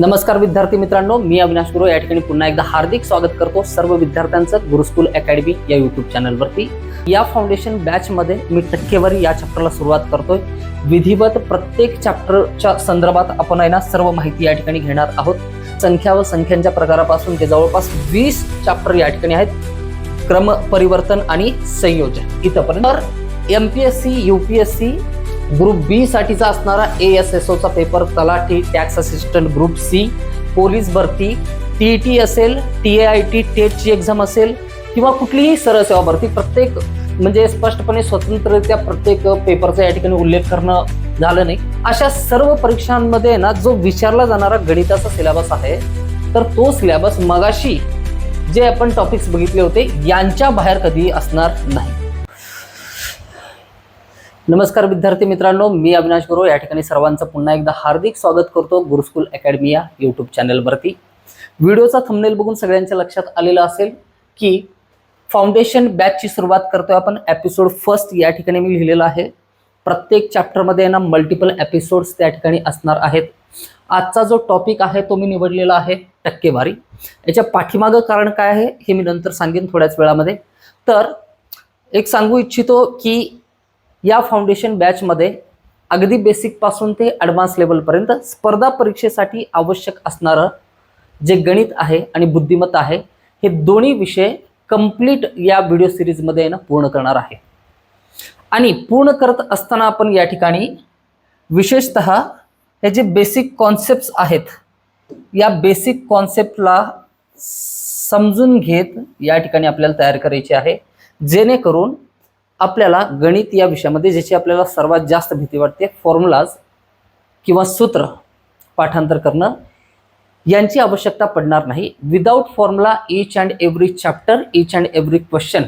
नमस्कार विद्यार्थी मित्रांनो मी अविनाश गुरु. या ठिकाणी पुन्हा एकदा हार्दिक स्वागत करतो सर्व विद्यार्थ्यांचं गुरुस्कूल अकॅडमी या युट्यूब चॅनलवरती या फाउंडेशन बॅचमध्ये मी टक्केवारी या चॅप्टरला सुरुवात करतोय. विधिवत प्रत्येक चॅप्टरच्या संदर्भात आपण आहे ना सर्व माहिती या ठिकाणी घेणार आहोत. संख्या व संख्यांच्या प्रकारापासून ते जवळपास वीस चॅप्टर या ठिकाणी आहेत. क्रम परिवर्तन आणि संयोजन. इथंपर्यंत. तर M P S C U P S C group B साठीचा असणारा ए एस एस ओचा पेपर तलाठी tax assistant group C police भरती टी टी असेल टी ए आय टी टेटची एक्झाम असेल किंवा कुठलीही सरळ सेवा भरती प्रत्येक म्हणजे स्पष्टपणे स्वतंत्ररित्या प्रत्येक पेपरचा या ठिकाणी उल्लेख करणं झालं नाही. अशा सर्व परीक्षांमध्ये ना जो विचारला जाणारा गणिताचा सिलेबस आहे तर तो सिलेबस मगाशी जे आपण टॉपिक्स बघितले होते यांच्या बाहेर कधी असणार नाही. नमस्कार विद्यार्थी मित्रांनो मी अविनाश गुरु या ठिकाणी सर्वांचं पुन्हा एकदा हार्दिक स्वागत करतो गुरुस्कूल अकॅडमी या यूट्यूब चॅनलवरती व्हिडिओचा थंबनेल बघून सगळ्यांच्या लक्षात आलेलं असेल की फाउंडेशन बॅचची सुरुवात करतोय आपण. एपिसोड फर्स्ट या ठिकाणी मी लिहिलेलं आहे. प्रत्येक चॅप्टरमध्ये ना मल्टिपल एपिसोड्स त्या ठिकाणी असणार आहेत. आजचा जो टॉपिक आहे तो मी निवडलेला आहे टक्केवारी. याच्या पाठीमागं कारण काय आहे हे मी नंतर सांगेन थोड्याच वेळामध्ये. तर एक सांगू इच्छितो की या फाउंडेशन बॅचमध्ये अगदी बेसिकपासून ते ॲडव्हान्स लेवलपर्यंत स्पर्धा परीक्षेसाठी आवश्यक असणारं जे गणित आहे आणि बुद्धिमत्ता आहे हे दोन्ही विषय कंप्लीट या व्हिडिओ सिरीजमध्ये येणं पूर्ण करणार आहे. आणि पूर्ण करत असताना आपण या ठिकाणी विशेषत हे जे बेसिक कॉन्सेप्ट आहेत या बेसिक कॉन्सेप्टला समजून घेत या ठिकाणी आपल्याला तयार करायची आहे. जेणेकरून आपल्याला गणित या विषयामध्ये ज्याची आपल्याला सर्वात जास्त भीती वाटते फॉर्म्युलाज किंवा सूत्र पाठांतर करणं यांची आवश्यकता पडणार नाही. Without formula each and every chapter each and every question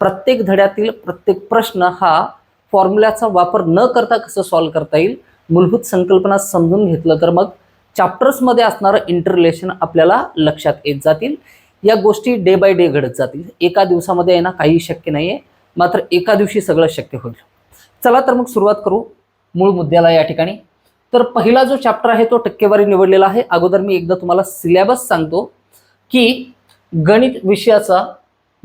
प्रत्येक धड्यातील प्रत्येक प्रश्न हा फॉर्म्युल्याचा वापर न करता कसं सॉल्व्ह करता येईल मूलभूत संकल्पना समजून घेतलं तर मग चॅप्टर्समध्ये असणारं इंटरलेशन आपल्याला लक्षात येत जातील. या गोष्टी डे बाय डे घडत जातील. एका दिवसामध्ये येणं काही शक्य नाही आहे मात्र एका दिवशी सगळं शक्य होईल. चला तर मग सुरुवात करू मूळ मुद्द्याला या ठिकाणी. तर पहिला जो चॅप्टर आहे तो टक्केवारी निवडलेला आहे. अगोदर मी एकदा तुम्हाला सिलेबस सांगतो की गणित विषयाचा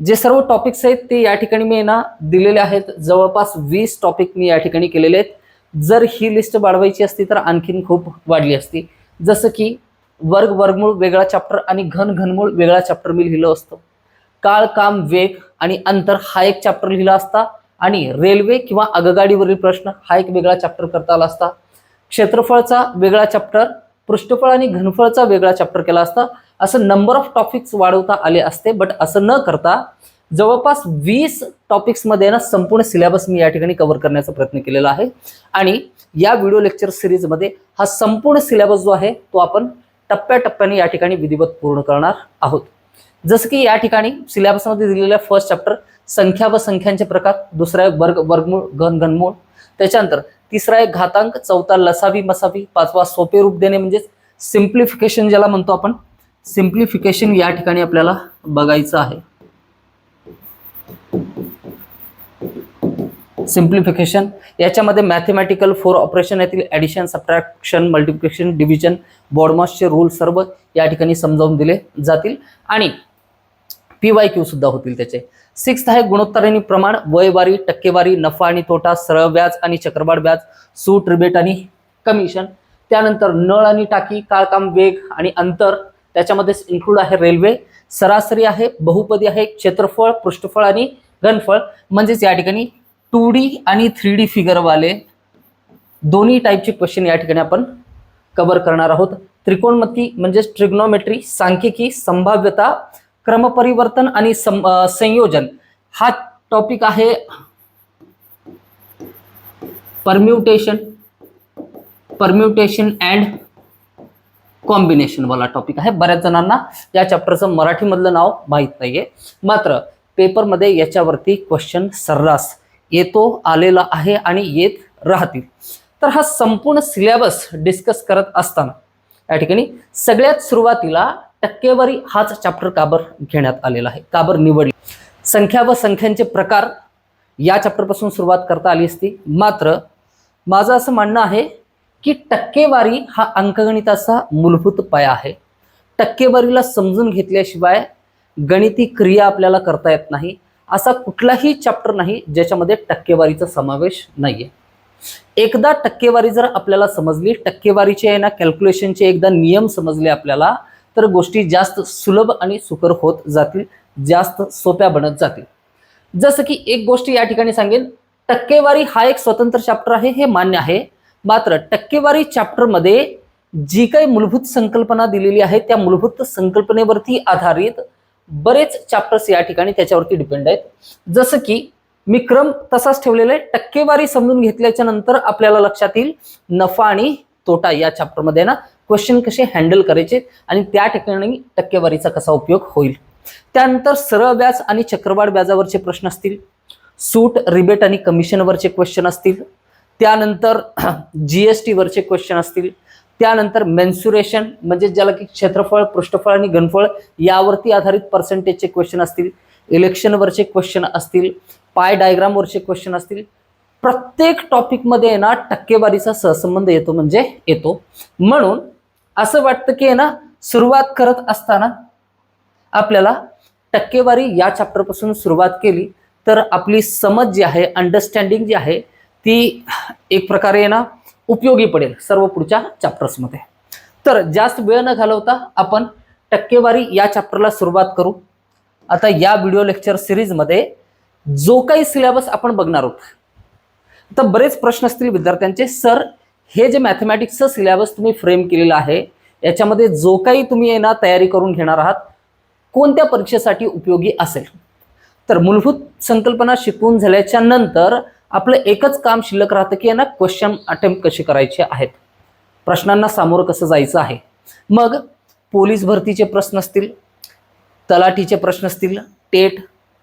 जे सर्व टॉपिक्स आहेत ते या ठिकाणी मी ना दिलेले आहेत. जवळपास वीस टॉपिक मी या ठिकाणी केलेले आहेत. जर ही लिस्ट वाढवायची असती तर आणखीन खूप वाढली असती. जसं की वर्ग वर्गमूळ वेगळा चॅप्टर आणि घन घनमूळ वेगळा चॅप्टर मी लिहिलं असतं. काळ काम वेग आणि अंतर हा एक चॅप्टर लिहिला असता आणि रेल्वे किंवा आगगाडीवरील प्रश्न हा एक वेगळा चॅप्टर करता आला असता. क्षेत्रफळचा वेगळा चॅप्टर पृष्ठफळ आणि घनफळचा वेगळा चॅप्टर केला असता. असं नंबर ऑफ टॉपिक्स वाढवता आले असते बट असं न करता जवळपास वीस टॉपिक्समध्ये ना संपूर्ण सिलेबस मी या ठिकाणी कव्हर करण्याचा प्रयत्न केलेला आहे. आणि या व्हिडिओ लेक्चर सिरीजमध्ये हा संपूर्ण सिलेबस जो आहे तो आपण टप्प्याटप्प्याने या ठिकाणी विधिवत पूर्ण करणार आहोत. जसं की या ठिकाणी सिलेबसमध्ये दिलेल्या फर्स्ट चॅप्टर संख्या व संख्यांचे प्रकार दुसरा आहे वर्ग वर्गमूळ घन घनमूळ. त्याच्यानंतर तिसरा आहे घातांक चौथा लसावी मसावी पाचवा सोपे रूप देणे म्हणजेच सिम्प्लिफिकेशन ज्याला म्हणतो आपण. सिम्प्लिफिकेशन या ठिकाणी आपल्याला बघायचं आहे. सिम्प्लिफिकेशन याच्यामध्ये मॅथमॅटिकल फोर ऑपरेशन येथील ॲडिशन सबट्रॅक्शन मल्टिप्लिकेशन डिव्हिजन बॉडमॉसचे रूल सर्व या ठिकाणी समजावून दिले जातील. आणि पी वाय क्यू सुद्धा होतील त्याचे. सिक्स्थ आहे गुणोत्तर आणि प्रमाण वयवारी टक्केवारी नफा आणि तोटा सरळ व्याज आणि चक्रवाढ व्याज सूट रिबेट आणि कमिशन. त्यानंतर नळ आणि टाकी काळकाम वेग आणि अंतर त्याच्यामध्येच इन्क्लूड आहे रेल्वे. सरासरी आहे बहुपदी आहे क्षेत्रफळ पृष्ठफळ आणि घनफळ. म्हणजेच या ठिकाणी टू डी आणि थ्री डी फिगरवाले दोन्ही टाईपचे क्वेश्चन या ठिकाणी आपण कव्हर करणार आहोत. त्रिकोणमती म्हणजेच ट्रिग्नॉमेट्री सांख्यिकी संभाव्यता क्रमपरिवर्तन आणि संयोजन. हा टॉपिक आहे परम्युटेशन परम्युटेशन अँड कॉम्बिनेशन वाला टॉपिक आहे. बऱ्याच जणांना या चॅप्टरचं मराठीमधलं नाव माहीत नाहीये. मात्र पेपरमध्ये याच्यावरती क्वेश्चन सर्रास येतो आलेला आहे आणि येत राहतील. तर हा संपूर्ण सिलेबस डिस्कस करत असताना या ठिकाणी सगळ्यात सुरुवातीला टक्केवारी हाच चॅप्टर काबर घेण्यात आलेला आहे काबर निवडली? संख्या व संख्यांचे प्रकार या चॅप्टरपासून सुरुवात करता आली असती. मात्र माझं असं म्हणणं आहे की टक्केवारी हा अंकगणिताचा मूलभूत पाया आहे. टक्केवारीला समजून घेतल्याशिवाय गणिती क्रिया आपल्याला करता येत नाही असा कुठलाही चॅप्टर नाही ज्याच्यामध्ये टक्केवारीचा समावेश नाहीये. एकदा टक्केवारी जर आपल्याला समजली टक्केवारीचे आहे ना कॅल्क्युलेशनचे एकदा नियम समजले आपल्याला तर गोष्टी जास्त सुलभ आणि सुकर होत जातील जास्त सोप्या बनत जातील. जसं की एक गोष्ट या ठिकाणी सांगेन टक्केवारी हा एक स्वतंत्र चॅप्टर आहे हे मान्य आहे. मात्र टक्केवारी चॅप्टरमध्ये जी काही मूलभूत संकल्पना दिलेली आहे त्या मूलभूत संकल्पनेवरती आधारित बरेच चॅप्टर्स या ठिकाणी त्याच्यावरती डिपेंड आहेत. जसं की मी क्रम तसाच ठेवलेला आहे टक्केवारी समजून घेतल्याच्या नंतर आपल्याला लक्षात येईल नफा आणि तोटा या चॅप्टरमध्ये ना. क्वेश्चन कसे हँडल करायचे आणि त्या ठिकाणी टक्केवारीचा कसा उपयोग होईल? त्यानंतर सरळ व्याज आणि चक्रवाढ व्याजावरचे प्रश्न असतील. सूट रिबेट आणि कमिशनवरचे क्वेश्चन असतील. त्यानंतर जी एस वरचे क्वेश्चन असतील. त्यानंतर मेन्सुरेशन म्हणजे ज्याला की क्षेत्रफळ पृष्ठफळ आणि घनफळ यावरती आधारित पर्सेंटेजचे क्वेश्चन असतील. इलेक्शनवरचे क्वेश्चन असतील. पाय डायग्रामवरचे क्वेश्चन असतील. प्रत्येक टॉपिकमध्ये ना टक्केवारीचा सहसंबंध येतो म्हणजे येतो. म्हणून असं वाटतं की ना सुरुवात करत असताना आपल्याला टक्केवारी या चॅप्टरपासून सुरुवात केली तर आपली समज जी आहे अंडरस्टँडिंग जी आहे ती एक प्रकारे आहे ना उपयोगी पडेल सर्व पुढच्या चॅप्टर्समध्ये तर जास्त वेळ न घालवता आपण टक्केवारी या चॅप्टरला सुरुवात करू. आता या व्हिडिओ लेक्चर सिरीजमध्ये जो काही सिलेबस आपण बघणार आहोत तर बरेच प्रश्न असतील विद्यार्थ्यांचे. सर हे जे मॅथमॅटिक्सचं सिलेबस तुम्ही फ्रेम केलेलं आहे याच्यामध्ये जो काही तुम्ही आहे ना तयारी करून घेणार आहात कोणत्या परीक्षेसाठी उपयोगी असेल? तर मूलभूत संकल्पना शिकवून झाल्याच्यानंतर आपलं एकच काम शिल्लक राहतं की यांना क्वेश्चन अटेम्प्ट कसे करायचे आहेत. प्रश्नांना सामोरं कसं जायचं आहे? मग पोलीस भरतीचे प्रश्न असतील तलाठीचे प्रश्न असतील टेट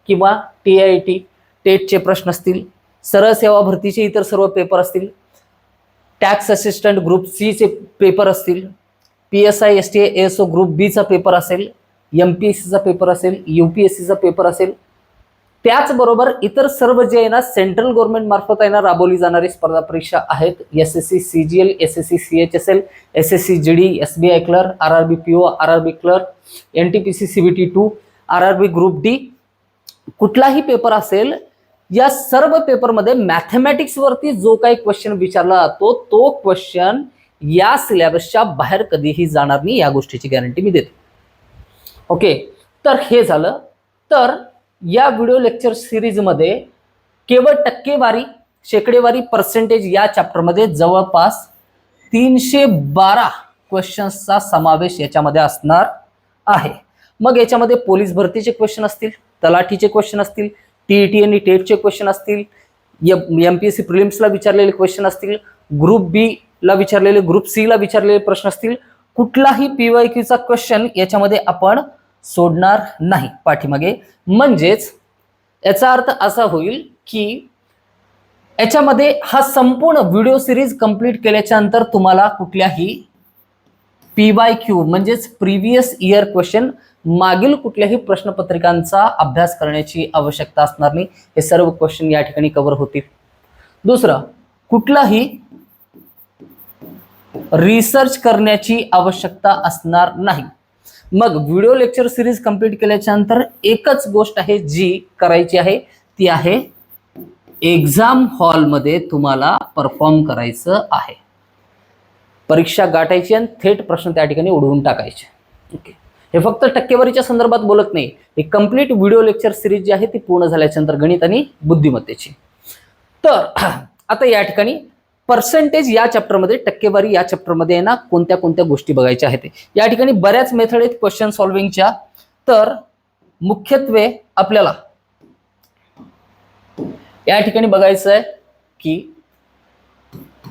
किंवा टी आय टी टेटचे प्रश्न असतील सरळ सेवा भरतीचे इतर सर्व पेपर असतील टॅक्स असिस्टंट ग्रुप सीचे पेपर असतील P S I S T S O group बीचा पेपर असेल एम पी एस सीचा पेपर असेल यू पी एस सीचा पेपर असेल त्याचबरोबर इतर सर्व जे आहे ना सेंट्रल गव्हर्नमेंट मार्फत आहे ना राबवली जाणारी स्पर्धा परीक्षा आहेत. S S C C G L S S C C H S L S S C G D S B I clerk R R B P O R R B clerk N T P C C B T two R R B group D कुठलाही paper असेल या सर्व पेपरमध्ये मॅथमॅटिक्सवरती जो काही question विचारला जातो तो क्वेश्चन या सिलेबसच्या बाहेर कधीही जाणार नाही या गोष्टीची गॅरंटी मी देतो. ओके तर हे झालं. तर या व्हिडिओ लेक्चर सिरीजमध्ये केवळ टक्केवारी शेकडेवारी पर्सेंटेज या चॅप्टरमध्ये जवळपास तीनशे बारा क्वेश्चन्सचा समावेश याच्यामध्ये असणार आहे. मग याच्यामध्ये पोलीस भरतीचे क्वेश्चन असतील तलाठीचे क्वेश्चन असतील टी ई टी आणि टेटचे क्वेश्चन असतील एम पी एस सी प्रिलिम्सला विचारलेले क्वेश्चन असतील ग्रुप बी ला विचारलेले ग्रुप सी ला विचारलेले प्रश्न असतील कुठलाही पी वाय क्यूचा क्वेश्चन याच्यामध्ये आपण सोडणार नाही पाठीमागे. म्हणजेच याचा अर्थ असा होईल की याच्यामध्ये हा संपूर्ण व्हिडिओ सिरीज कंप्लीट केल्याच्यानंतर तुम्हाला कुठल्याही पी वाय क्यू म्हणजेच प्रिव्हियस इयर क्वेश्चन मागील कुठल्याही प्रश्नपत्रिकांचा अभ्यास करण्याची आवश्यकता असणार नाही. हे सर्व क्वेश्चन या ठिकाणी कव्हर होतील. दुसरं कुठलाही रिसर्च करण्याची आवश्यकता असणार नाही. मग व्हिडिओ लेक्चर सिरीज कंप्लीट केल्याच्यानंतर एकच गोष्ट आहे जी करायची आहे ती आहे एक्झाम हॉलमध्ये तुम्हाला परफॉर्म करायचं आहे. परीक्षा गाठायची आणि थेट प्रश्न त्या ठिकाणी उडवून टाकायचे. ओके हे फक्त टक्केवारीच्या संदर्भात बोलत नाही. हे कंप्लीट व्हिडिओ लेक्चर सिरीज जी आहे ती पूर्ण झाल्याच्यानंतर गणित आणि बुद्धिमत्तेची. तर आता या ठिकाणी पर्सेंटेज या चॅप्टरमध्ये टक्केवारी या चॅप्टरमध्ये ना कोणत्या कोणत्या गोष्टी बघायच्या आहेत या ठिकाणी बऱ्याच मेथड आहेत क्वेश्चन सॉल्व्हिंगच्या तर मुख्यत्वे आपल्याला या ठिकाणी बघायचं आहे की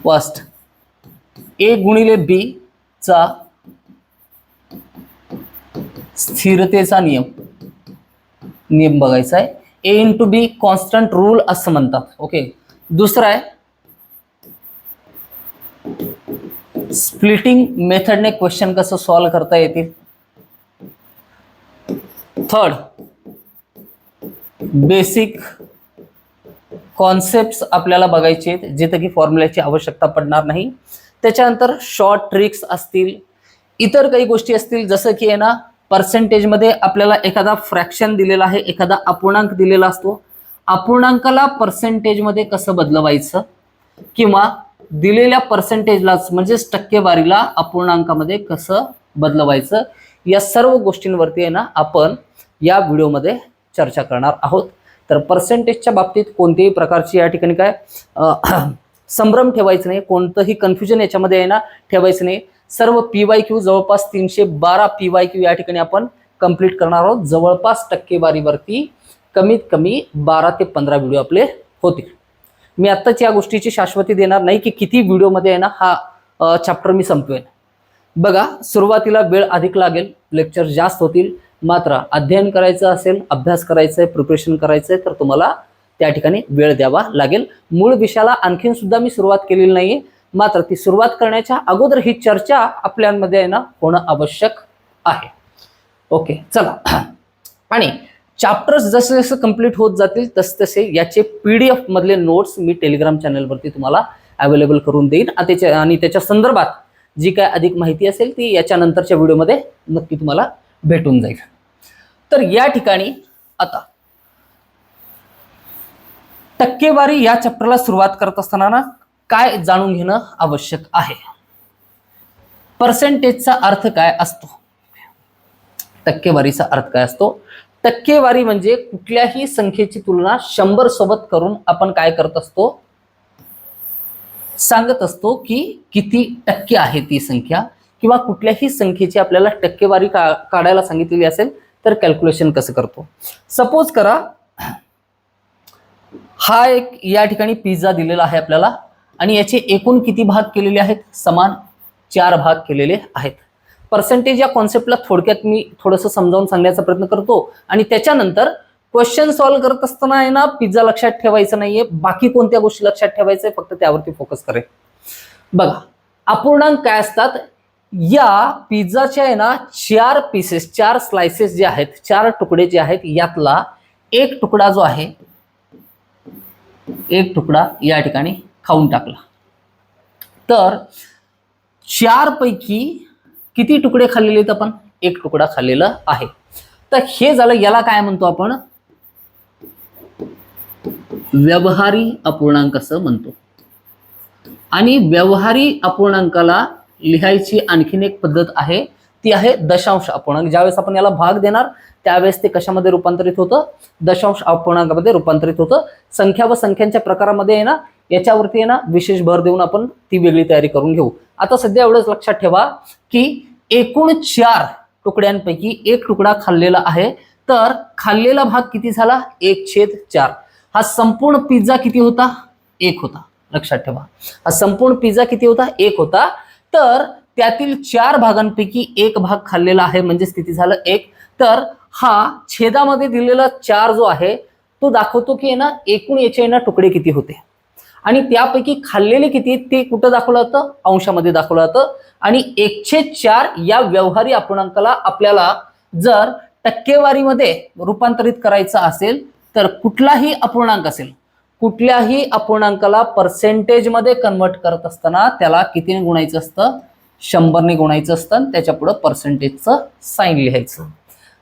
फर्स्ट ए गुणिले बी चा स्थिरतेचा नियम नियम बघायचा आहे. A into B constant rule असं म्हणतात. ओके दुसरा आहे. स्प्लिटिंग मेथडने क्वेश्चन कसं सॉल्व करता येतील? थर्ड बेसिक कॉन्सेप्ट आपल्याला बघायचे आहेत जिथं की फॉर्म्युल्याची आवश्यकता पडणार नाही. त्याच्यानंतर शॉर्ट ट्रिक्स असतील इतर काही गोष्टी असतील जसं की आहे ना पर्सेंटेजमध्ये आपल्याला एखादा फ्रॅक्शन दिलेला आहे एखादा अपूर्णांक दिलेला असतो. अपूर्णांकाला पर्सेंटेजमध्ये कसं बदलवायचं? किंवा दिलेल्या पर्सेंटेजलाच म्हणजेच टक्केवारीला अपूर्णांकामध्ये कसं बदलवायचं? या सर्व गोष्टींवरती आहे ना आपण या व्हिडिओमध्ये चर्चा करणार आहोत. तर पर्सेंटेजच्या बाबतीत कोणत्याही प्रकारची या ठिकाणी काय संभ्रम ठेवायचं नाही कोणतंही कन्फ्युजन याच्यामध्ये आहे ना ठेवायचं नाही. सर्व पी वाय क्यू जवळपास तीनशे बारा पी वाय क्यू या ठिकाणी आपण कंप्लीट करणार आहोत. जवळपास टक्केवारीवरती कमीत कमी बारा ते पंधरा व्हिडिओ आपले होतील. मी आत्ताच या गोष्टीची शाश्वती देणार नाही की किती व्हिडिओमध्ये आहे ना हा चॅप्टर मी संपवेन. बघा सुरुवातीला वेळ अधिक लागेल लेक्चर जास्त होतील. मात्र अध्ययन करायचं असेल अभ्यास करायचा आहे प्रिपरेशन करायचं आहे तर तुम्हाला त्या ठिकाणी वेळ द्यावा लागेल. मूळ विषयाला आणखीन सुद्धा मी सुरुवात केलेली नाही मात्र ती सुरुवात करण्याच्या अगोदर ही चर्चा आपल्यामध्ये आहे ना होणं आवश्यक आहे. ओके चला. आणि चॅप्टर्स जसे जसे कंप्लीट होत जातील तसे तसे याचे पी डी एफमधले नोट्स मी टेलिग्राम चॅनलवरती तुम्हाला अवेलेबल करून देईन. त्याच्या आणि त्याच्या संदर्भात जी काय अधिक माहिती असेल ती याच्या नंतरच्या व्हिडिओमध्ये नक्की तुम्हाला भेटून जाईल. तर या ठिकाणी आता टक्केवारी या चॅप्टरला सुरुवात करत असताना ना काय जाणून घेणं आवश्यक आहे? पर्सेंटेजचा अर्थ काय असतो? टक्केवारीचा अर्थ काय असतो? टक्केवारी म्हणजे कुठल्याही संख्येची तुलना शंभर सोबत करून आपण काय करत असतो? सांगत असतो की किती टक्के आहे ती संख्या किंवा कुठल्याही संख्येची आपल्याला टक्केवारी का काढायला सांगितलेली असेल तर कॅल्क्युलेशन कसं करतो? सपोज करा हा एक या ठिकाणी पिझ्झा दिलेला आहे आपल्याला. आणि याचे एकूण किती भाग केलेले आहेत? समान चार भाग केलेले आहेत. पर्सेंटेज या कॉन्सेप्टला थोडक्यात मी थोडंसं समजावून सांगण्याचा प्रयत्न करतो. आणि त्याच्यानंतर क्वेश्चन सॉल्व्ह करत असताना आहे ना पिझ्झा लक्षात ठेवायचं नाहीये. बाकी कोणत्या गोष्टी लक्षात ठेवायचं आहे? फक्त त्यावरती फोकस करेल बघा अपूर्णांक काय असतात? या पिझ्झाच्या आहे ना चार पीसेस चार स्लायसेस जे आहेत चार तुकडे जे आहेत यातला एक तुकडा जो आहे एक तुकडा या ठिकाणी खाऊन टाकला. तर चार पैकी किती तुकडे खाल्लेले आहेत आपण? एक तुकडा खाल्लेला आहे. तर हे झालं याला काय म्हणतो आपण? व्यवहारी अपूर्णांक असं म्हणतो. आणि व्यवहारी अपूर्णांकाला लिहायची आणखीन एक पद्धत आहे. ती आहे दशांश अपूर्णांक. ज्यावेळेस आपण याला भाग देणार त्यावेळेस ते कशामध्ये रूपांतरित होतं? दशांश अपूर्णांकामध्ये रूपांतरित होतं. संख्या व संख्यांच्या प्रकारामध्ये आहे ना याच्यावरती आहे ना विशेष भर देऊन आपण ती वेगळी तयारी करून घेऊ. आता सध्या एवढंच लक्षात ठेवा की एकूण चार तुकड्यांपैकी एक तुकडा खाल्लेला आहे. तर खाल्लेला भाग किती झाला? एक छेद चार. हा संपूर्ण पिझ्झा किती होता? एक होता. लक्षात ठेवा. हा संपूर्ण पिझ्झा किती होता? एक होता. तर त्यातील चार भागांपैकी एक भाग खाल्लेला आहे म्हणजेच किती झालं एक. तर हा छेदामध्ये दिलेला चार जो आहे तो दाखवतो की ना एकूण याचे आहे ना तुकडे किती होते. आणि त्यापैकी खाल्लेले किती ते कुठं दाखवलं जातं अंशामध्ये दाखवलं जातं आणि एकशे चार या व्यवहारी अपूर्णांकाला आपल्याला जर टक्केवारीमध्ये रूपांतरित करायचं असेल तर कुठलाही अपूर्णांक असेल कुठल्याही अपूर्णांकाला पर्सेंटेजमध्ये कन्वर्ट करत असताना त्याला कितीने गुणायचं असतं? शंभरने गुणायचं असतं आणि त्याच्या पुढं पर्सेंटेजचं साईन लिहायचं.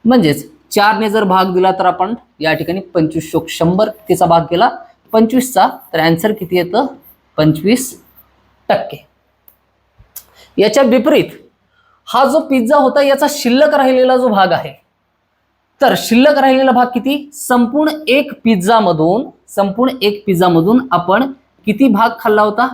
म्हणजेच चारने जर भाग दिला तर आपण या ठिकाणी पंचवीस शोक शंभर तिचा भाग केला? पंचवीसचा. तर अँसर किती येतं? पंचवीस टक्के. याच्या विपरीत हा जो पिझ्झा होता याचा शिल्लक राहिलेला जो भाग आहे तर शिल्लक राहिलेला भाग किती? संपूर्ण एक पिझ्झा मधून संपूर्ण एक पिझ्झा मधून आपण किती भाग खाल्ला होता?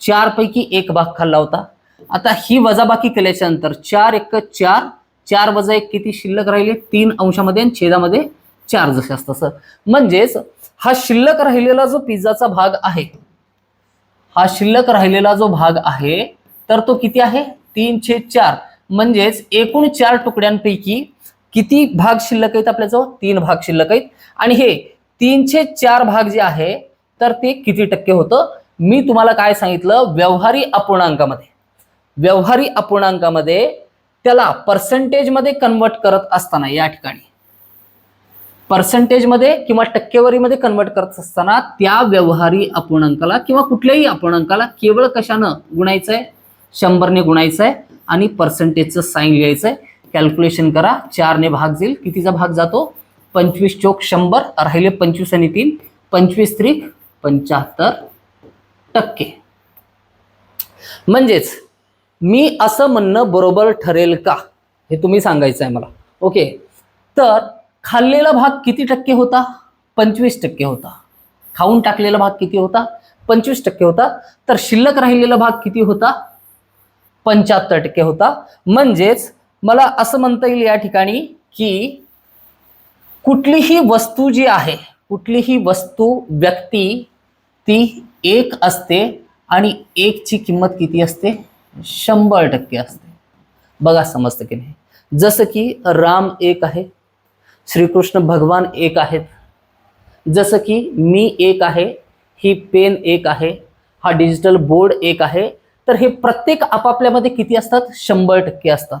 चार पैकी एक भाग खाल्ला होता. आता ही वजाबाकी केल्याच्यानंतर चार एक चार चार वजा एक किती शिल्लक राहिले? तीन अंशामध्ये आणि छेदामध्ये चार जसे असतं सर म्हणजेच हा शिल्लक राहिलेला जो पिझ्झाचा भाग आहे हा शिल्लक राहिलेला जो भाग आहे तर तो किती आहे? तीन छेद चार. म्हणजेच एकूण चार तुकड्यांपैकी किती भाग शिल्लक आहेत आपल्याजवळ? तीन भाग शिल्लक आहेत. आणि हे तीनशे चार भाग जे आहे तर ते किती टक्के होतं? मी तुम्हाला काय सांगितलं? व्यवहारी अपूर्णांकामध्ये. व्यवहारी अपूर्णांकामध्ये त्याला पर्सेंटेजमध्ये कन्वर्ट करत असताना या ठिकाणी. पर्सेंटेजमध्ये किंवा टक्केवारीमध्ये कन्वर्ट करत असताना त्या व्यवहारी अपूर्णांकाला किंवा कुठल्याही अपूर्णांकाला केवळ कशानं गुणायचं आहे शंभरने गुणायचं आहे आणि पर्सेंटेजचं साईन लिहायचं आहे कॅल्क्युलेशन करा. चारने भाग जाईल. कितीचा भाग जातो? पंचवीस चोक शंभर. राहिले पंचवीस आणि तीन. पंचवीस त्रिक पंच्याहत्तर टक्के. म्हणजेच मी असं म्हणणं बरोबर ठरेल का? हे तुम्ही सांगायचं आहे मला. ओके. तर खाल्लेला भाग किती टक्के होता? पंचवीस टक्के होता. खाऊन टाकलेला भाग किती होता? पंचवीस टक्के होता. तर शिल्लक राहिलेला भाग किती होता? पंच्याहत्तर टक्के होता. म्हणजेच मला असं म्हणता येईल या ठिकाणी की कुठलीही वस्तू जी आहे कुठलीही वस्तू व्यक्ती ती एक असते आणि एकची किंमत किती असते? शंभर टक्के असते. बघा समजतं की नाही. जसं की राम एक आहे श्रीकृष्ण भगवान एक आहेत. जसं की मी एक आहे ही पेन एक आहे हा डिजिटल बोर्ड एक आहे तर हे प्रत्येक आपापल्यामध्ये किती असतात? शंभर टक्के असतात.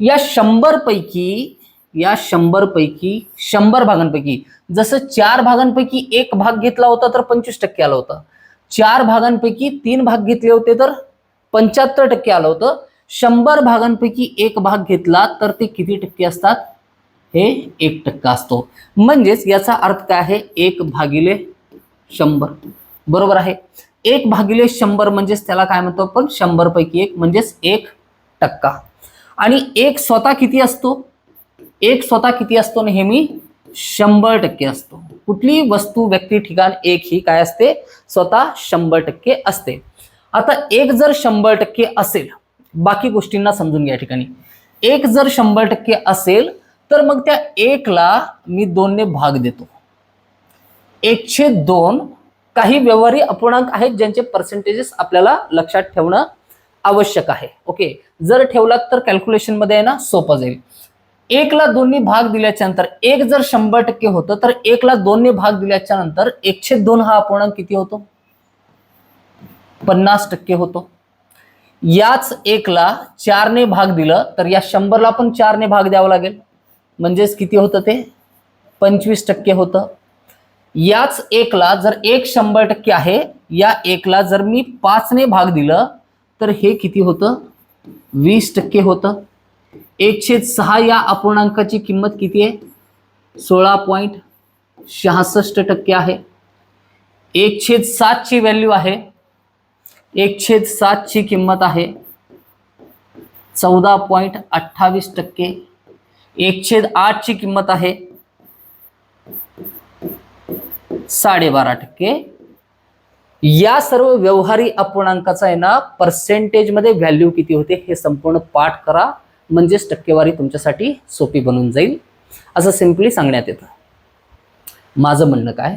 या शंभरपैकी या शंभरपैकी शंभर भागांपैकी जसं चार भागांपैकी एक भाग घेतला होता तर पंचवीस टक्के आला होता. चार भागांपैकी तीन भाग घेतले होते तर पंच्याहत्तर टक्के आलं होतं. शंभर भागांपैकी एक भाग घेतला तर ते किती टक्के असतात? हे एक टक्का असतो. म्हणजेच याचा अर्थ काय आहे? एक भागिले शंभर. बरोबर आहे? एक भागिले शंभर म्हणजेच त्याला काय म्हणतो आपण? शंभर पैकी एक म्हणजेच एक टक्का. आणि एक स्वतः किती असतो? एक स्वतः किती असतो नेहमी? शंभर टक्के असतो. कुठली वस्तू व्यक्ती ठिकाण एक ही काय असते? स्वतः शंभर टक्के असते. आता एक जर शंभर टक्के असेल बाकी गोष्टींना समजून घ्या ठिकाणी. एक जर शंभर टक्के असेल तर मग त्या एकला मी दोनने भाग देतो. एकशे दोन काही व्यवहारी अपूर्णांक आहेत ज्यांचे पर्सेंटेजेस आपल्याला लक्षात ठेवणं आवश्यक आहे. ओके? जर ठेवलात तर कॅल्क्युलेशनमध्ये आहे ना सोपं जाईल. एकला दोन्ही भाग दिल्याच्या नंतर एक जर शंभर टक्के होतं तर एकला दोन्ही भाग दिल्याच्या नंतर एकशे दोन हा अपूर्णांक किती होतो? पन्नास टक्के होतो. याच एकला चारने भाग दिलं तर या शंभरला पण चारने भाग द्यावा लागेल. म्हणजेच किती होतं ते? पंचवीस टक्के होतं. याच एकला जर एक शंभर टक्के आहे या एकला जर मी पाचने भाग दिलं तर हे किती होतं? वीस टक्के होतं. एकशे सहा या अपूर्णांकाची किंमत किती आहे? सोळा पॉईंट शहासष्ट टक्के आहे. एकशे सातची व्हॅल्यू आहे. एकशे सातची किंमत आहे. चौदा पॉईंट अठ्ठावीस टक्के एकशे आठची किंमत आहे. साडेबारा टक्के. या सर्व व्यवहारी अपूर्णांकाचा आहे ना पर्सेंटेजमध्ये व्हॅल्यू किती होते हे संपूर्ण पाठ करा म्हणजेच टक्केवारी तुमच्यासाठी सोपी बनून जाईल. असं सिम्पली सांगण्यात येतं. माझं म्हणणं काय?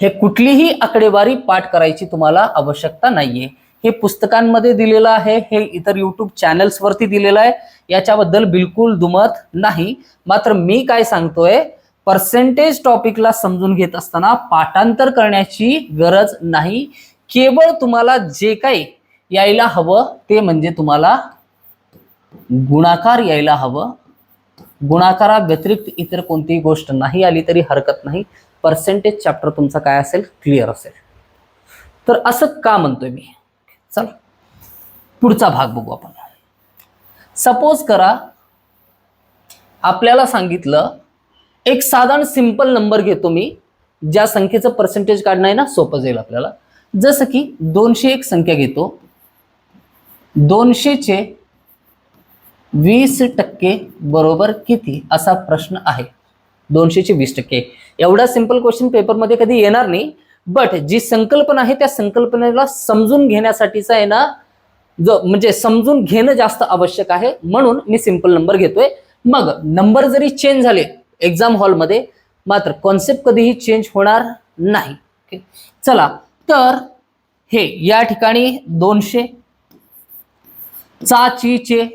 हे कुठलीही आकडेवारी पाठ करायची तुम्हाला आवश्यकता नाहीये. हे पुस्तकांमध्ये दिलेलं आहे हे इतर युट्यूब चॅनल्सवरती दिलेलं आहे. याच्याबद्दल बिलकुल दुमत नाही. मात्र मी काय सांगतोय पर्सेंटेज टॉपिकला समजून घेत असताना पाठांतर करण्याची गरज नाही. केवळ तुम्हाला जे काही यायला हवं ते म्हणजे तुम्हाला गुणाकार यायला हवं. गुणाकारा व्यतिरिक्त इतर कोणतीही गोष्ट नाही आली तरी हरकत नाही. पर्सेंटेज चॅप्टर तुमचा काय असेल क्लिअर असेल. तर असं का म्हणतोय मी? चल पुढचा भाग बघू आपण. सपोज करा आपल्याला सांगितलं एक साधारण सिंपल नंबर घेतो मी ज्या संख्येचं पर्सेंटेज काढणं आहे ना सोपं जाईल आपल्याला. जसं की दोनशे एक संख्या घेतो. दोनशेचे वीस टक्के बरोबर किती? असा प्रश्न आहे. दोनशेचे वीस टक्के. एवढा सिंपल क्वेश्चन पेपरमध्ये कधी येणार नाही. बट जी संकल्पना आहे त्या संकल्पनेला समजून घेण्यासाठीचा आहे ना जो म्हणजे समजून घेणं जास्त आवश्यक आहे. म्हणून मी सिंपल नंबर घेतोय. मग नंबर जरी चेंज झाले एक्झाम हॉलमध्ये मात्र कॉन्सेप्ट कधीही चेंज होणार नाही. चला तर हे या ठिकाणी दोनशे चाचीचे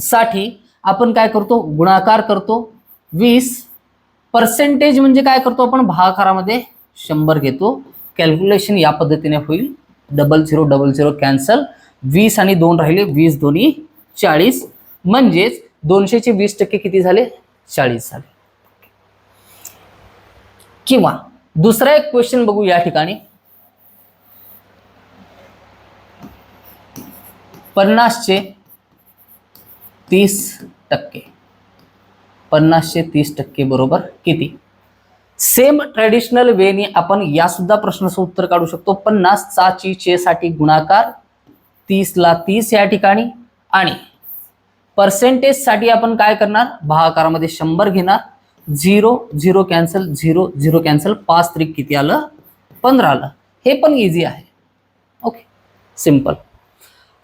साठी आपण काय करतो? गुणाकार करतो. वीस पर्सेंटेज म्हणजे काय करतो आपण? भागाकारामध्ये शंभर घेतो. कॅल्क्युलेशन या पद्धतीने होईल. Double zero double zero cancel वीस आणि दोन राहिले वीस दोन्ही चाळीस. म्हणजेच दोनशेचे वीस टक्के किती झाले? चाळीस झाले. किंवा दुसरा एक क्वेश्चन बघू या ठिकाणी. पन्नासचे तीस टक्के. पन्नासशे तीस टक्के बरोबर किती? सेम ट्रेडिशनल वेने आपण यासुद्धा प्रश्नाचं उत्तर काढू शकतो. पन्नास चाची चे साठी गुणाकार तीसला तीस या ठिकाणी आणि पर्सेंटेजसाठी आपण काय करणार? भागाकारामध्ये शंभर घेणार. Zero zero cancel zero zero cancel पाच त्रिक किती आलं? पंधरा आलं. हे पण इझी आहे. ओके सिंपल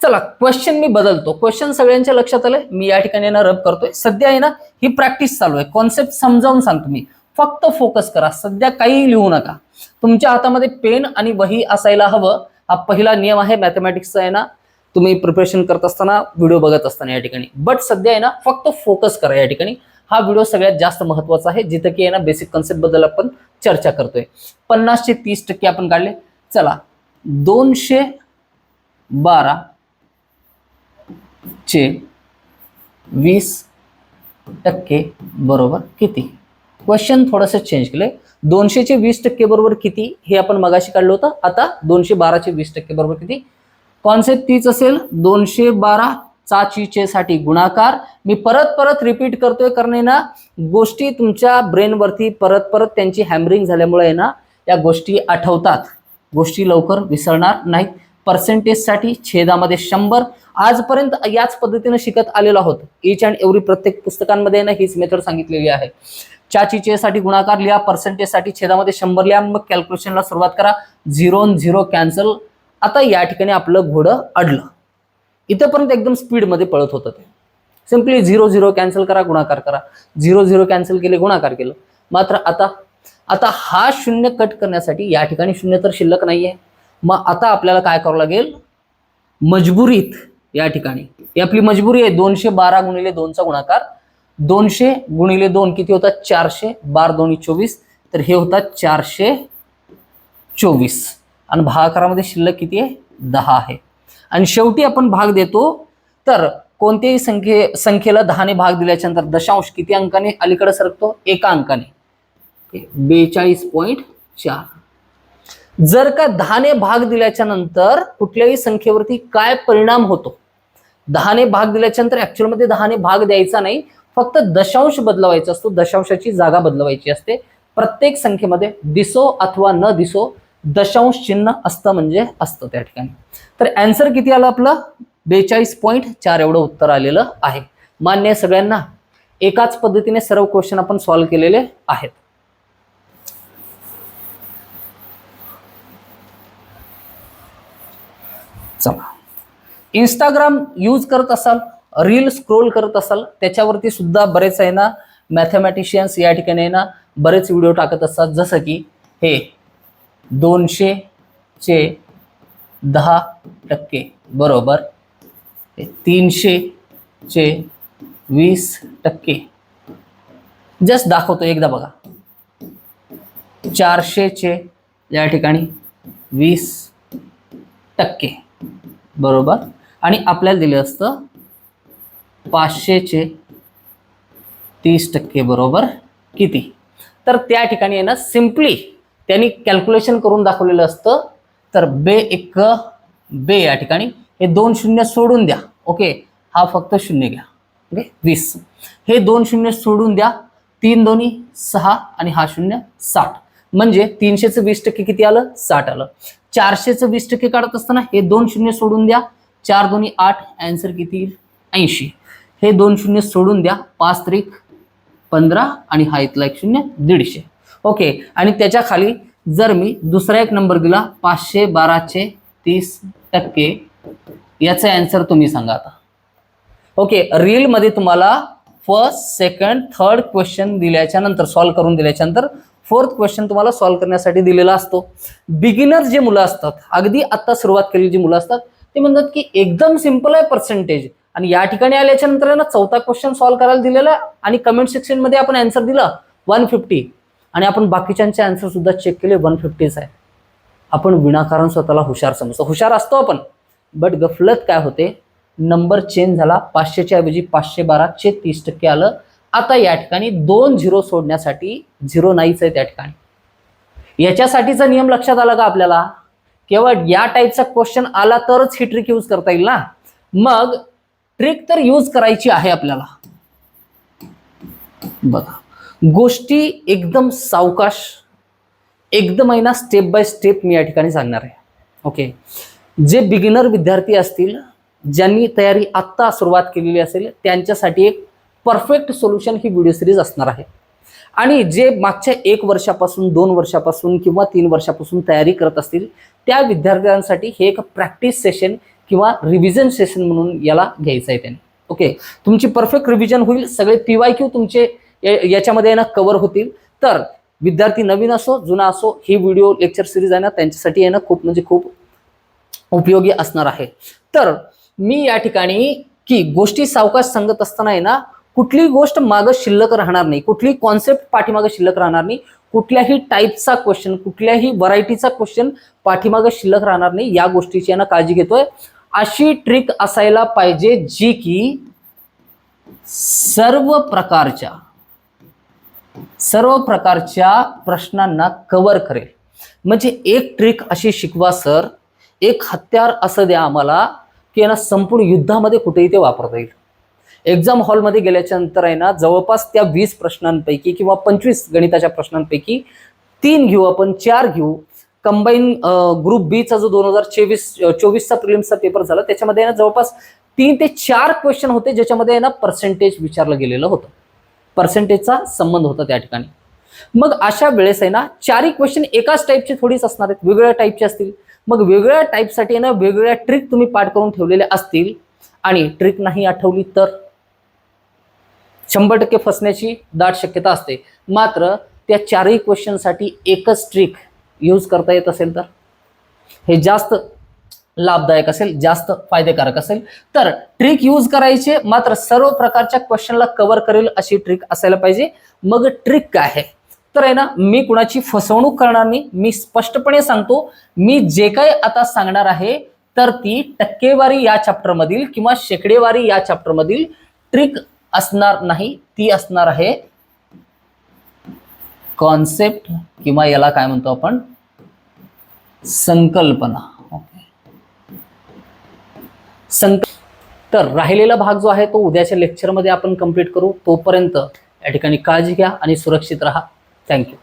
चला क्वेश्चन मी बदलतो. क्वेश्चन सगळ्यांच्या लक्षात आलंय. मी या ठिकाणी ना रब करतोय. सध्या आहे ना ही प्रॅक्टिस चालू आहे. कॉन्सेप्ट समजावून सांगतो मी. फक्त फोकस करा. सध्या काही लिहू नका. तुमच्या हातामध्ये पेन आणि वही असायला हवं. हा पहिला नियम आहे. मॅथमॅटिक्सचा आहे ना. तुम्ही प्रिपरेशन करत असताना व्हिडिओ बघत असताना या ठिकाणी. बट सध्या आहे ना फक्त फोकस करा या ठिकाणी. हा व्हिडिओ सगळ्यात जास्त महत्त्वाचा आहे. जिथं की आहे ना बेसिक कन्सेप्टबद्दल आपण चर्चा करतोय. पन्नासशे तीस टक्के आपण काढले. चला. दोनशे बारा. चे वीस टक्के बरोबर किती? क्वेश्चन थोडंसं चेंज केलंय. दोनशेचे वीस टक्के बरोबर किती? हे आपण मगाशी काढलं होतं. आता दोनशे बाराचे वीस टक्के बरोबर किती? कॉन्सेप्ट तीच असेल. दोनशे बारा चाचीचे साठी गुणाकार. मी परत परत रिपीट करतोय कारण ना गोष्टी तुमच्या ब्रेनवरती परत परत त्यांची हॅमरिंग झाल्यामुळे ना या गोष्टी आठवतात. गोष्टी लवकर विसरणार नाहीत. पर्सेंटेजसाठी छेदामध्ये शंभर. आजपर्यंत याच पद्धतीने शिकत आलेलो आहोत. ईच अँड एव्हरी प्रत्येक पुस्तकांमध्ये ना हीच मेथड सांगितलेली आहे. चाची साठी गुणाकार लिहा पर्सेंटेजसाठी छेदामध्ये शंभर लिहा मग कॅल्क्युलेशनला सुरुवात करा. झिरो झिरो कॅन्सल आता या ठिकाणी आपलं घोडं अडलं. इथंपर्यंत एकदम स्पीडमध्ये पळत होतं ते. सिम्पली झिरो झिरो कॅन्सल करा गुणाकार करा. झिरो झिरो कॅन्सल केले गुणाकार केलं. मात्र आता आता हा शून्य कट करण्यासाठी या ठिकाणी शून्य तर शिल्लक नाही आहे मग आता आपल्याला काय करावं लागेल? मजबुरीत या ठिकाणी. ही आपली मजबुरी आहे दोनशे बारा गुणिले दोनचा गुणाकार. दोनशे गुणिले दोन किती होतात? चारशे बार दोन्ही चोवीस. तर हे होतात चारशे चोवीस. आणि भागाकारामध्ये शिल्लक किती आहे? दहा आहे. आणि शेवटी आपण भाग देतो तर कोणत्याही संख्ये संख्येला दहाने भाग दिल्याच्या नंतर दशांश किती अंकाने अलीकडे सरकतो? एका अंकाने. बेचाळीस पॉईंट चार. जर का दहाने भाग दिल्याच्या नंतर कुठल्याही संख्येवरती काय परिणाम होतो? दहाने भाग दिल्याच्या नंतर ऍक्च्युअलमध्ये दहाने भाग द्यायचा नाही. फक्त दशांश बदलवायचा असतो. दशांशाची जागा बदलवायची असते. प्रत्येक संख्येमध्ये दिसो अथवा न दिसो दशांश चिन्ह असतं म्हणजे असतं त्या ठिकाणी. तर अँसर किती आलं आपलं? बेचाळीस पॉईंट चार एवढं उत्तर आलेलं आहे. मान्य सगळ्यांना. एकाच पद्धतीने सर्व क्वेश्चन आपण सॉल्व्ह केलेले आहेत. चला. इंस्टाग्राम यूज करत असाल रील स्क्रोल करत असाल त्याच्यावरती सुद्धा बरेच आहे ना मॅथमॅटिशियन्स या ठिकाणी आहे ना बरेच व्हिडिओ टाकत असतात. जसं की हे दोनशे चे दहा टक्के. बरोबर? तीनशे चे वीस टक्के. जस्ट दाखवतो एकदा बघा. चारशेचे या ठिकाणी वीस टक्के. बरोबर? आणि आपल्याला दिलं असतं पाचशेचे तीस टक्के बरोबर किती? तर त्या ठिकाणी आहे ना सिम्पली त्यांनी कॅल्क्युलेशन करून दाखवलेलं असतं. तर बे एक बे या ठिकाणी. हे दोन शून्य सोडून द्या. ओके? हा फक्त शून्य घ्या. ओके? वीस. हे दोन शून्य सोडून द्या. तीन दोन्ही सहा आणि हा शून्य साठ. म्हणजे तीनशेचं वीस टक्के किती आलं? साठ आलं. चारशेचं वीस टक्के काढत असताना हे दोन शून्य सोडून द्या. चार दोन्ही आठ अँसर किती? येईल ऐंशी. हे दोन शून्य सोडून द्या. पाच त्रिक पंधरा आणि हा इथला एक शून्य दीडशे. ओके आणि त्याच्याखाली जर मी दुसरा एक नंबर दिला पाचशे बाराशे तीस टक्के याचा अँसर तुम्ही सांगा आता. ओके रीलमध्ये तुम्हाला फर्स्ट सेकंड थर्ड क्वेश्चन दिल्याच्या नंतर सॉल्व्ह करून दिल्याच्या नंतर फोर्थ क्वेश्चन तुम्हाला सॉल्व्ह करण्यासाठी दिलेला असतो. बिगिनर जे मुलं असतात अगदी आत्ता सुरुवात केलेली जी मुलं असतात ते म्हणतात की एकदम सिंपल आहे पर्सेंटेज आणि या ठिकाणी आल्याच्यानंतर आहे ना चौथा क्वेश्चन सॉल्व्ह करायला दिलेला आहे आणि कमेंट सेक्शनमध्ये आपण अँसर दिला वन फिफ्टी आणि आपण बाकीच्यांचे अँसर सुद्धा चेक केले वन फिफ्टीच आहे. आपण विनाकारण स्वतःला हुशार समजतो. हुशार असतो आपण. बट गफलत काय होते? नंबर चेंज झाला पाचशेच्या ऐवजी पाचशे बाराशे तीस टक्के आलं. आता या ठिकाणी दोन झिरो सोडण्यासाठी झिरो नाहीच आहे त्या ठिकाणी. याच्यासाठीचा नियम लक्षात आला का आपल्याला? केवळ या टाईपचा क्वेश्चन आला तरच ही ट्रिक यूज करता येईल ना? मग ट्रिक तर यूज करायची आहे आपल्याला. बघा गोष्टी एकदम सावकाश एकदम आहे ना स्टेप बाय स्टेप मी या ठिकाणी सांगणार आहे. ओके जे बिगिनर विद्यार्थी असतील ज्यांनी तयारी आत्ता सुरुवात केलेली असेल त्यांच्यासाठी एक परफेक्ट सोल्युशन ही व्हिडिओ सिरीज असणार आहे. आणि जे मागच्या एक वर्षापासून दोन वर्षापासून किंवा तीन वर्षापासून तयारी करत असतील त्या विद्यार्थ्यांसाठी हे एक प्रॅक्टिस सेशन किंवा रिव्हिजन सेशन म्हणून याला घ्यायचं आहे त्यांनी. ओके तुमची परफेक्ट रिव्हिजन होईल सगळे पी वाय क्यू तुमचे याच्यामध्ये ना कव्हर होतील. तर विद्यार्थी नवीन असो जुना असो ही व्हिडिओ लेक्चर सिरीज आहे ना त्यांच्यासाठी आहे ना खूप म्हणजे खूप उपयोगी असणार आहे. तर मी या ठिकाणी की गोष्टी सावकाश सांगत असताना आहे ना कुठली गोष्ट मागं शिल्लक राहणार नाही. कुठली कॉन्सेप्ट पाठीमागं शिल्लक राहणार नाही. कुठल्याही टाईपचा क्वेश्चन कुठल्याही व्हरायटीचा क्वेश्चन पाठीमागं शिल्लक राहणार नाही. या गोष्टीची यांना काळजी घेतोय. अशी ट्रिक असायला पाहिजे जी की सर्व प्रकारच्या सर्व प्रकारच्या प्रश्नांना कव्हर करेल. म्हणजे एक ट्रिक अशी शिकवा सर एक हत्यार असं द्या आम्हाला की यांना संपूर्ण युद्धामध्ये कुठेही ते वापरता येईल. एक्झाम हॉलमध्ये गेल्याच्यानंतर आहे ना जवळपास त्या वीस प्रश्नांपैकी किंवा पंचवीस गणिताच्या प्रश्नांपैकी तीन घेऊ आपण चार घेऊ. कंबाईन ग्रुप बीचा जो दोन हजार चोवीस चोवीसचा प्रिलिम्सचा पेपर झाला त्याच्यामध्ये आहे ना जवळपास तीन ते चार क्वेश्चन होते ज्याच्यामध्ये आहे ना पर्सेंटेज विचारलं गेलेलं होतं. पर्सेंटेजचा संबंध होता त्या ठिकाणी. मग अशा वेळेस आहे ना चारही क्वेश्चन एकाच टाईपचे थोडीच असणार आहेत वेगवेगळ्या टाईपचे असतील. मग वेगवेगळ्या टाईपसाठी आहे ना वेगवेगळ्या ट्रिक तुम्ही पाठ करून ठेवलेल्या असतील. आणि ट्रिक नाही आठवली तर? शंभर टक्के फसण्याची दाट शक्यता असते. मात्र त्या चारही क्वेश्चनसाठी एकच ट्रिक यूज करता येत असेल तर? हे जास्त लाभदायक असेल जास्त फायदेकारक असेल. तर ट्रिक यूज करायचे मात्र सर्व प्रकारच्या क्वेश्चनला कव्हर करेल अशी ट्रिक असायला पाहिजे. मग ट्रिक काय आहे? तर आहे ना मी कुणाची फसवणूक करणार नाही मी स्पष्टपणे सांगतो मी जे काही आता सांगणार आहे तर ती टक्केवारी या चॅप्टरमधील किंवा शेकडेवारी या चॅप्टरमधील ट्रिक असणार नाही ती असणार आहे कॉन्सेप्ट किंवा याला काय म्हणतो आपण? संकल्पना. ओके संक तर राहिलेला भाग जो आहे तो उद्याच्या लेक्चरमध्ये आपण कंप्लीट करू. तोपर्यंत या ठिकाणी काळजी घ्या आणि सुरक्षित राहा. थँक्यू